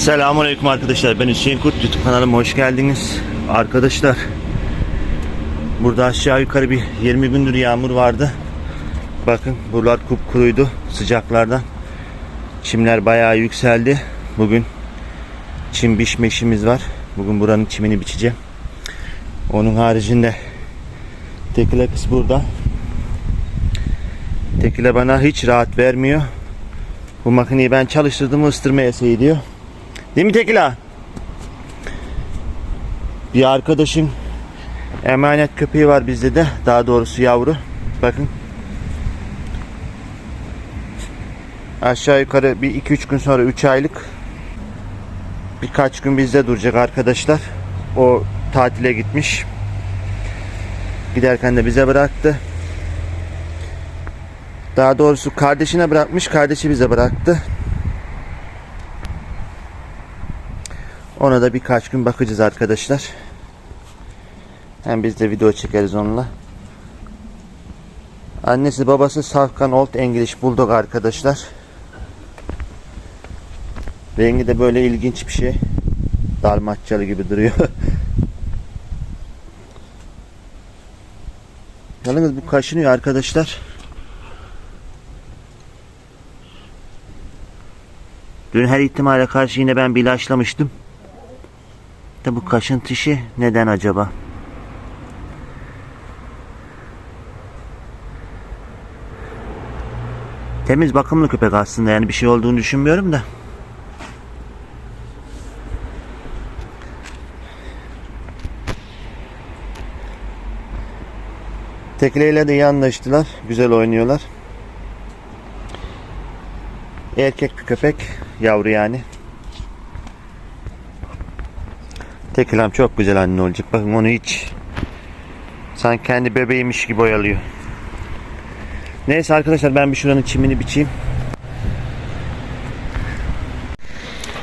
Selamünaleyküm arkadaşlar. Ben Hüseyin Kurt. YouTube kanalıma hoş geldiniz. Arkadaşlar burada aşağı yukarı bir 20 gündür yağmur vardı. Bakın buralar kupkuruydu sıcaklardan. Çimler bayağı yükseldi. Bugün çim biçme işimiz var. Bugün buranın çimini biçeceğim. Onun haricinde Tekile kız burada. Tekile bana hiç rahat vermiyor. Bu makineyi ben çalıştırdım ıstırmaya diyor. Değil mi Tekila? Bir arkadaşın emanet köpeği var bizde de. Daha doğrusu yavru. Bakın. Aşağı yukarı bir 2-3 gün sonra 3 aylık. Birkaç gün bizde duracak arkadaşlar. O tatile gitmiş. Giderken de bize bıraktı. Daha doğrusu kardeşine bırakmış, kardeşi bize bıraktı. Ona da birkaç gün bakacağız arkadaşlar. Hem biz de video çekeriz onunla. Annesi babası Safkan Old English Bulldog arkadaşlar. Rengi de böyle ilginç bir şey. Dalmatçalı gibi duruyor. Yalnız bu kaşınıyor arkadaşlar. Dün her ihtimale karşı yine ben bir ilaçlamıştım. Da bu kaşıntı işi neden acaba? Temiz bakımlı köpek aslında yani bir şey olduğunu düşünmüyorum da. Tekleyle de iyi anlaştılar. Güzel oynuyorlar. Erkek bir köpek. Yavru yani. Tekilam çok güzel anne olacak. Bakın onu hiç sanki kendi bebeğiymiş gibi oyalıyor. Neyse arkadaşlar ben bir şuranın çimini biçeyim.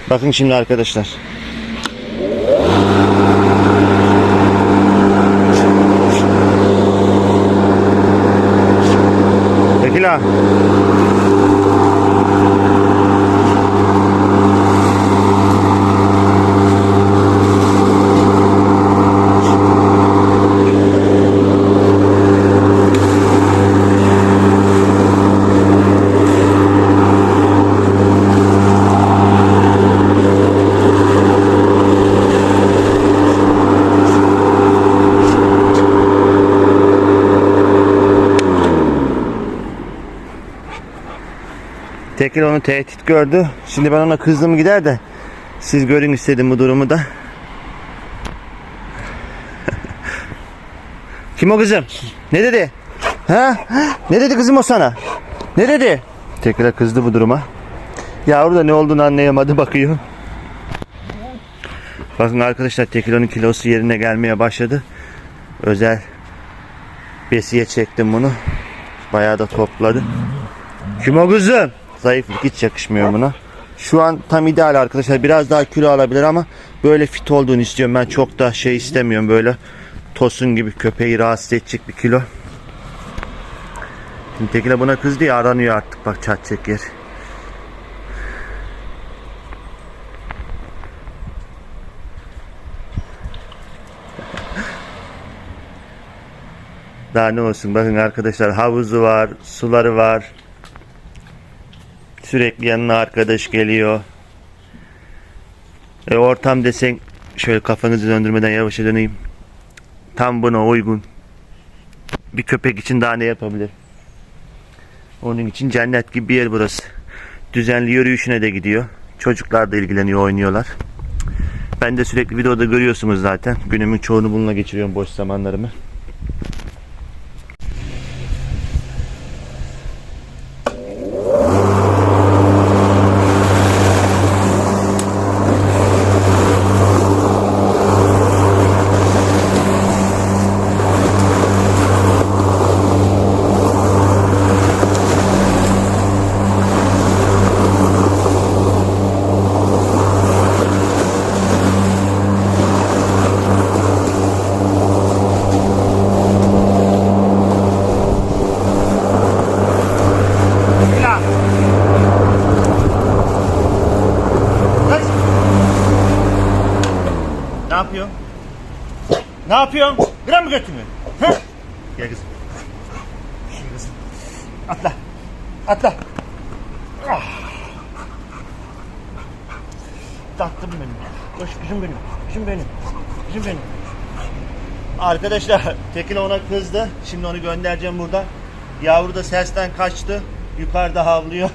Bakın şimdi arkadaşlar. Tekila. Tekil onu tehdit gördü. Şimdi ben ona kızdım gider de siz görün istedim bu durumu da. Kim o kızım? Ne dedi? Ha? Ne dedi kızım o sana? Ne dedi? Tekila kızdı bu duruma. Yavru da ne olduğunu anlayamadı bakıyor. Bakın arkadaşlar Tekila'nın kilosu yerine gelmeye başladı. Özel besiye çektim bunu. Bayağı da topladı. Kim o kızım? Zayıflık hiç yakışmıyor buna. Şu an tam ideal arkadaşlar. Biraz daha kilo alabilir ama böyle fit olduğunu istiyorum. Ben çok da şey istemiyorum böyle tosun gibi köpeği rahatsız edecek bir kilo. Şimdi Tekile buna kızdı ya aranıyor artık bak çat çeker. Daha ne olsun bakın arkadaşlar havuzu var, suları var. Sürekli yanına arkadaş geliyor. E, ortam desen şöyle kafanızı döndürmeden yavaşça döneyim. Tam buna uygun. Bir köpek için daha ne yapabilir? Onun için cennet gibi bir yer burası. Düzenli yürüyüşüne de gidiyor. Çocuklar da ilgileniyor, oynuyorlar. Ben de sürekli videoda görüyorsunuz zaten. Günümün çoğunu bununla geçiriyorum boş zamanlarımı. Yapıyorsun? Ne yapıyorsun? Kıran mı götünü? Hı? Gel kızım. Gel kızım. Atla. Atla. Ah. Benim. Koş kızım benim. Kızım benim. Kızım benim. Arkadaşlar Tekin ona kızdı. Şimdi onu göndereceğim burada. Yavru da sesten kaçtı. Yukarıda havlıyor.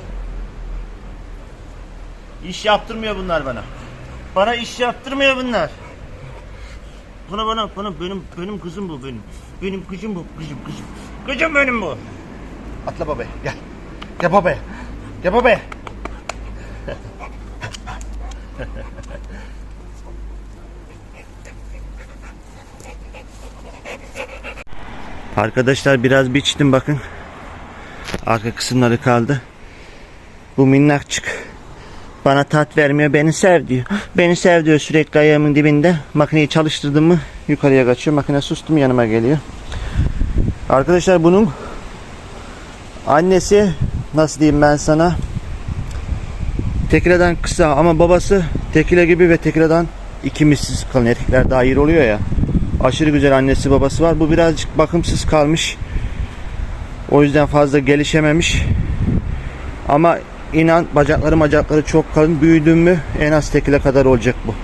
İş yaptırmıyor bunlar bana. Bana iş yaptırmıyor bunlar. Bana bana bana benim benim kızım bu benim. Benim kızım bu kızım kızım. Kızım benim bu. Atla babaya gel. Gel babaya. Gel babaya. Arkadaşlar biraz biçtim bakın. Arka kısımları kaldı. Bu minnakçık. Bana tat vermiyor. Beni sev diyor. Beni sev diyor sürekli ayağımın dibinde. Makineyi çalıştırdım mı yukarıya kaçıyor. Makine sustum yanıma geliyor. Arkadaşlar bunun annesi nasıl diyeyim ben sana Tekila'dan kısa ama babası Tekila gibi ve Tekila'dan iki missiz kalın. Erkekler daha iri oluyor ya. Aşırı güzel annesi babası var. Bu birazcık bakımsız kalmış. O yüzden fazla gelişememiş. Ama inan bacakları bacakları çok kalın. Büyüdün mü en az tekile kadar olacak bu.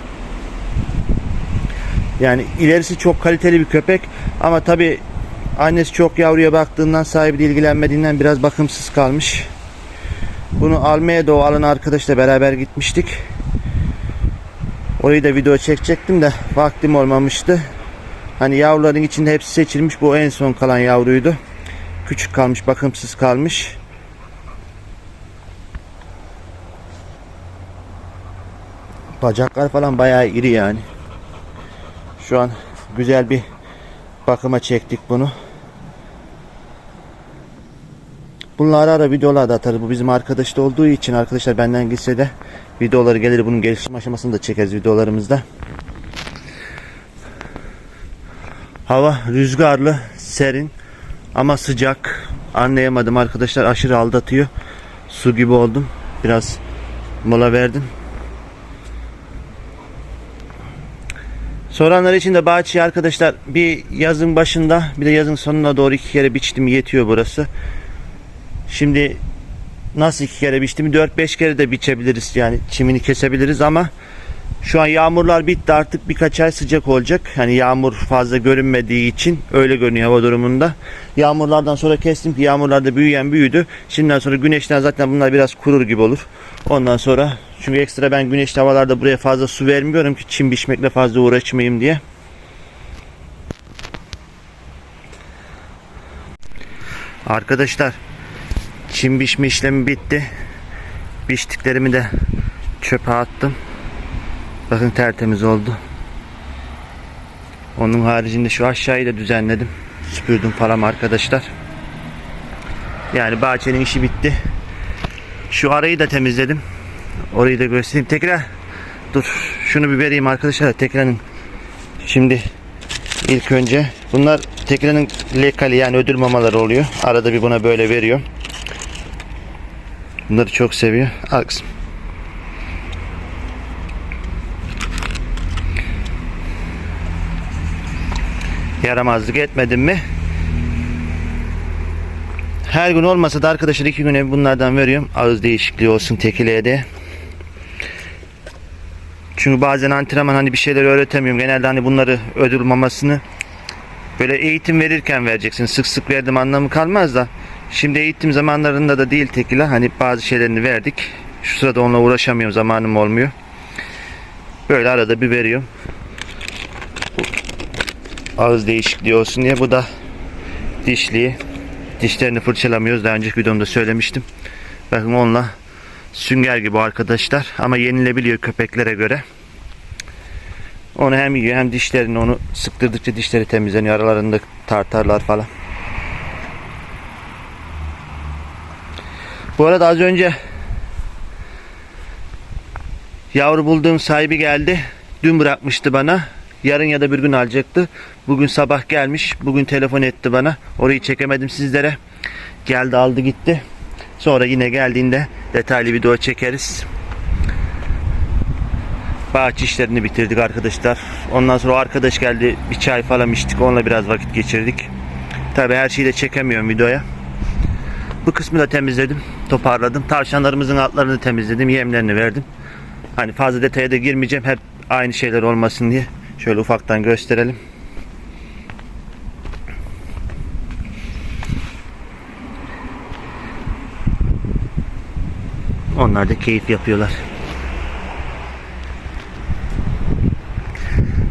Yani ilerisi çok kaliteli bir köpek. Ama tabi annesi çok yavruya baktığından sahibi de ilgilenmediğinden biraz bakımsız kalmış. Bunu almaya da o alan arkadaşla beraber gitmiştik. Orayı da video çekecektim de vaktim olmamıştı. Hani yavruların içinde hepsi seçilmiş. Bu en son kalan yavruydu. Küçük kalmış, bakımsız kalmış. Bacaklar falan bayağı iri yani. Şu an güzel bir bakıma çektik bunu. Bunları ara videolar da atarız. Bu bizim arkadaşta olduğu için arkadaşlar benden gitse de videoları gelir. Bunun gelişim aşamasını da çekeriz videolarımızda. Hava rüzgarlı, serin ama sıcak. Anlayamadım arkadaşlar. Aşırı aldatıyor. Su gibi oldum. Biraz mola verdim. Soranlar için de bahçeyi arkadaşlar bir yazın başında bir de yazın sonuna doğru iki kere biçtim yetiyor burası. Şimdi nasıl iki kere biçtim 4-5 kere de biçebiliriz yani çimini kesebiliriz ama şu an yağmurlar bitti artık birkaç ay sıcak olacak. Hani yağmur fazla görünmediği için öyle görünüyor hava durumunda. Yağmurlardan sonra kestim ki yağmurlarda büyüyen büyüdü. Şimdiden sonra güneşten zaten bunlar biraz kurur gibi olur. Ondan sonra çünkü ekstra ben güneşli havalarda buraya fazla su vermiyorum ki çim biçmekle fazla uğraşmayayım diye. Arkadaşlar çim biçme işlemi bitti. Biçtiklerimi de çöpe attım. Bakın tertemiz oldu. Onun haricinde şu aşağıyı da düzenledim. Süpürdüm falan arkadaşlar. Yani bahçenin işi bitti. Şu arayı da temizledim. Orayı da göstereyim. Tekrar dur şunu bir vereyim arkadaşlar. Tekrar'ın şimdi ilk önce bunlar Tekrar'ın lekali yani ödül mamaları oluyor. Arada bir buna böyle veriyor. Bunları çok seviyor. Al kızım. Yaramazlık etmedim mi? Her gün olmasa da arkadaşlar iki güne bunlardan veriyorum. Ağız değişikliği olsun tekileye de. Çünkü bazen antrenman hani bir şeyler öğretemiyorum. Genelde hani bunları ödül mamasını böyle eğitim verirken vereceksin. Sık sık verdim anlamı kalmaz da. Şimdi eğitim zamanlarında da değil tekila. Hani bazı şeylerini verdik. Şu sırada onunla uğraşamıyorum. Zamanım olmuyor. Böyle arada bir veriyorum. Ağız değişikliği olsun diye. Bu da dişliği. Dişlerini fırçalamıyoruz. Daha önceki videomda söylemiştim. Bakın onunla sünger gibi arkadaşlar. Ama yenilebiliyor köpeklere göre. Onu hem yiyor hem dişlerini onu sıktırdıkça dişleri temizleniyor. Aralarında tartarlar falan. Bu arada az önce yavru bulduğum sahibi geldi. Dün bırakmıştı bana. Yarın ya da bir gün alacaktı. Bugün sabah gelmiş. Bugün telefon etti bana. Orayı çekemedim sizlere. Geldi aldı gitti. Sonra yine geldiğinde detaylı video çekeriz. Bahçe işlerini bitirdik arkadaşlar. Ondan sonra o arkadaş geldi. Bir çay falan içtik. Onunla biraz vakit geçirdik. Tabi her şeyi de çekemiyorum videoya. Bu kısmı da temizledim. Toparladım. Tavşanlarımızın altlarını temizledim. Yemlerini verdim. Hani fazla detaya da girmeyeceğim. Hep aynı şeyler olmasın diye. Şöyle ufaktan gösterelim. Onlar da keyif yapıyorlar.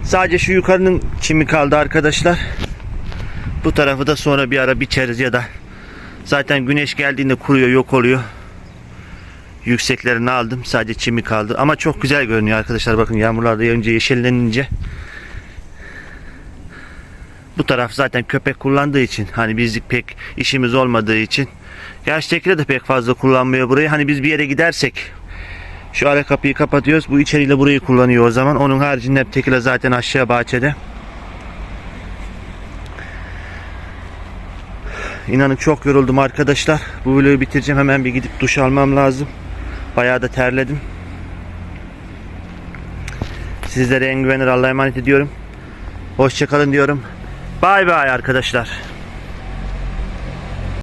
Sadece şu yukarının çimi kaldı arkadaşlar. Bu tarafı da sonra bir ara biçeriz ya da zaten güneş geldiğinde kuruyor yok oluyor. Yükseklerini aldım. Sadece çimi kaldı. Ama çok güzel görünüyor arkadaşlar. Bakın yağmurlarda yağınca yeşillenince. Bu taraf zaten köpek kullandığı için hani bizlik pek işimiz olmadığı için Gerçekte de pek fazla kullanmıyor burayı. Hani biz bir yere gidersek şu ara kapıyı kapatıyoruz. Bu içeriyle burayı kullanıyor o zaman. Onun haricinde hep tekila zaten aşağı bahçede. İnanın çok yoruldum arkadaşlar. Bu vlogu bitireceğim. Hemen bir gidip duş almam lazım. Bayağı da terledim. Sizlere en güvenilir Allah'a emanet ediyorum. Hoşçakalın diyorum. Bay bay arkadaşlar.